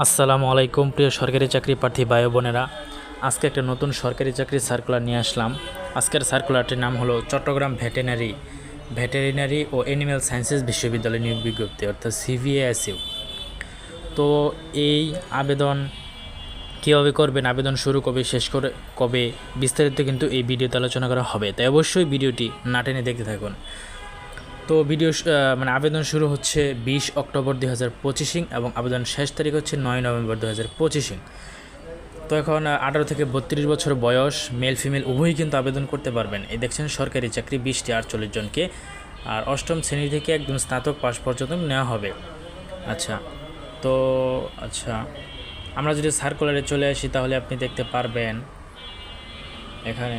আসসালামু আলাইকুম, প্রিয় সরকারি চাকরি প্রার্থী ভাই বোনেরা। আজকে একটা নতুন সরকারি চাকরির সার্কুলার নিয়ে আসলাম। আজকের সার্কুলারটির নাম হলো চট্টগ্রাম ভেটেনারি ভেটেরিনারি ও অ্যানিম্যাল সায়েন্সেস বিশ্ববিদ্যালয় নিয়োগ বিজ্ঞপ্তি, অর্থাৎ সিভিএসইউ তো এই আবেদন কীভাবে করবেন, আবেদন শুরু কবে, শেষ করে কবে, বিস্তারিত কিন্তু এই ভিডিওতে আলোচনা করা হবে। তাই অবশ্যই ভিডিওটি না টেনে দেখতে থাকুন। তো ভিডিও মানে আবেদন শুরু হচ্ছে বিশ অক্টোবর দুই হাজার পঁচিশিং এবং আবেদন শেষ তারিখ হচ্ছে নয় নভেম্বর দু হাজার পঁচিশিং। তো এখন আঠারো থেকে বত্রিশ বছর বয়স মেল ফিমেল উভয়ই কিন্তু আবেদন করতে পারবেন। এই দেখছেন, সরকারি চাকরি বিশটি আটচল্লিশ জনকে। আর অষ্টম শ্রেণি থেকে একদম স্নাতক পাস পর্যন্ত নেওয়া হবে। আচ্ছা তো আচ্ছা আমরা যদি সার্কুলারে চলে আসি তাহলে আপনি দেখতে পারবেন, এখানে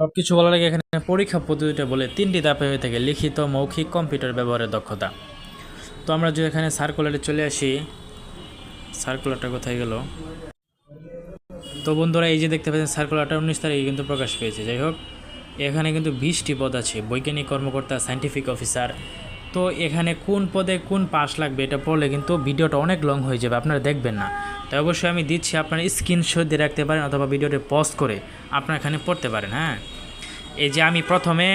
সব কিছু বলার আগে এখানে পরীক্ষা পদ্ধতিটা বলে তিনটি ধাপে হয়ে থাকে লিখিত, মৌখিক, কম্পিউটার ব্যবহারের দক্ষতা। তো আমরা যদি এখানে সার্কুলারে চলে আসি সার্কুলারটা কোথায় গেল? তো বন্ধুরা, এই যে দেখতে পাচ্ছেন সার্কুলারটা উনিশ তারিখে কিন্তু প্রকাশ পেয়েছে। যাই হোক, এখানে কিন্তু বিশটি পদ আছে, বৈজ্ঞানিক কর্মকর্তা সায়েন্টিফিক অফিসার তো এখানে কোন পদে কোন পাস লাগবে এটা পড়লে কিন্তু ভিডিওটা অনেক লং হয়ে যাবে, আপনারা দেখবেন না। তাই অবশ্যই আমি দিচ্ছি আপনারা স্ক্রিনশট দিয়ে রাখতে পারেন অথবা ভিডিওটা পজ করে আপনারা এখানে পড়তে পারেন হ্যাঁ? এই যে আমি প্রথমে,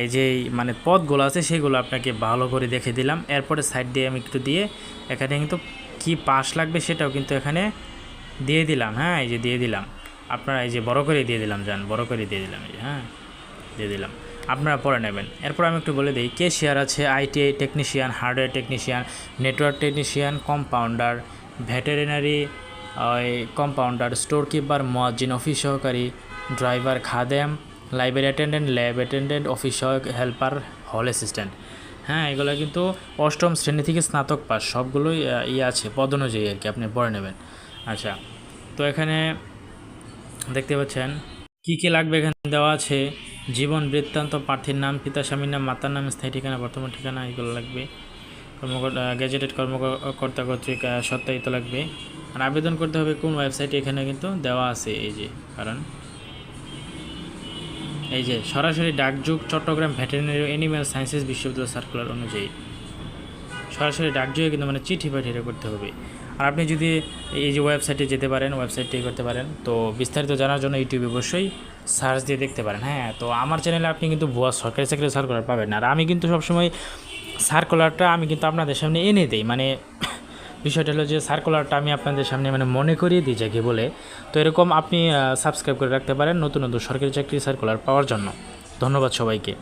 এই যে মানে পদগুলো আছে সেগুলো আপনাকে ভালো করে দেখে দিলাম। এরপরে সাইড দিয়ে আমি একটু দিয়ে এখানে কিন্তু কি পাস লাগবে সেটাও কিন্তু এখানে দিয়ে দিলাম হ্যাঁ? এই যে দিয়ে দিলাম। আপনারা এই যে বড় করে দিয়ে দিলাম যান বড় করে দিয়ে দিলাম, এই হ্যাঁ? দিয়ে দিলাম। আপনারা পরে নেবেন। এরপর আমি একটু বলে দিই কেশিয়ার আছে? ITI technician hardware technician network technician compounder veterinary, ওই কম্পাউন্ডার স্টোর কিপার অফিস সহকারী ড্রাইভার খাদেম library attendant lab attendant office সহায়ক হেল্পার হল অ্যাসিস্ট্যান্ট হ্যাঁ এগুলো কিন্তু অষ্টম শ্রেণি থেকে স্নাতক পাস, সবগুলোই ইয়ে আছে পদ অনুযায়ী আর কি, আপনি পড়ে নেবেন। আচ্ছা তো এখানে দেখতে পাচ্ছেন, কি কি লাগবে এখানে দেওয়া আছে? জীবন বৃত্তান্ত প্রার্থীর নাম, পিতা, স্বামীর নাম, মাতার নাম, স্থায়ী ঠিকানা, বর্তমান ঠিকানা, এগুলো লাগবে। গ্যাজেটেড কর্মকর্তা কর্তৃক সত্যায়িত লাগবে। আর আবেদন করতে হবে কোন ওয়েবসাইটে? এখানে কিন্তু দেওয়া আছে এই যে, কারণ এই যে সরাসরি ডাকযুগ চট্টগ্রাম ভেটেরিনারি অ্যানিম্যাল সায়েন্সেস বিশ্ববিদ্যালয় সার্কুলার অনুযায়ী। সরাসরি ডাকযোগে কিন্তু মানে চিঠি পাঠিয়ে করতে হবে। আর আপনি যদি এই যে ওয়েবসাইটে যেতে পারেন, ওয়েবসাইটে করতে পারেন, তো বিস্তারিত জানার জন্য ইউটিউবে অবশ্যই সার্চ দিয়ে দেখতে পারেন হ্যাঁ? তো আমার চ্যানেলে আপনি কিন্তু ভুয়া সরকারি চাকরি সার্কুলার পাবেন। আর আমি কিন্তু সবসময় সার্কুলারটা আমি কিন্তু আপনাদের সামনে এনে দিই। মানে বিষয়টা হলো যে সার্কুলারটা আমি আপনাদের সামনে মানে মনে করিয়ে দিই যাকে বলে। তো এরকম আপনি সাবস্ক্রাইব করে রাখতে পারেন নতুন নতুন সরকারি চাকরি সার্কুলার পাওয়ার জন্য। ধন্যবাদ সবাইকে।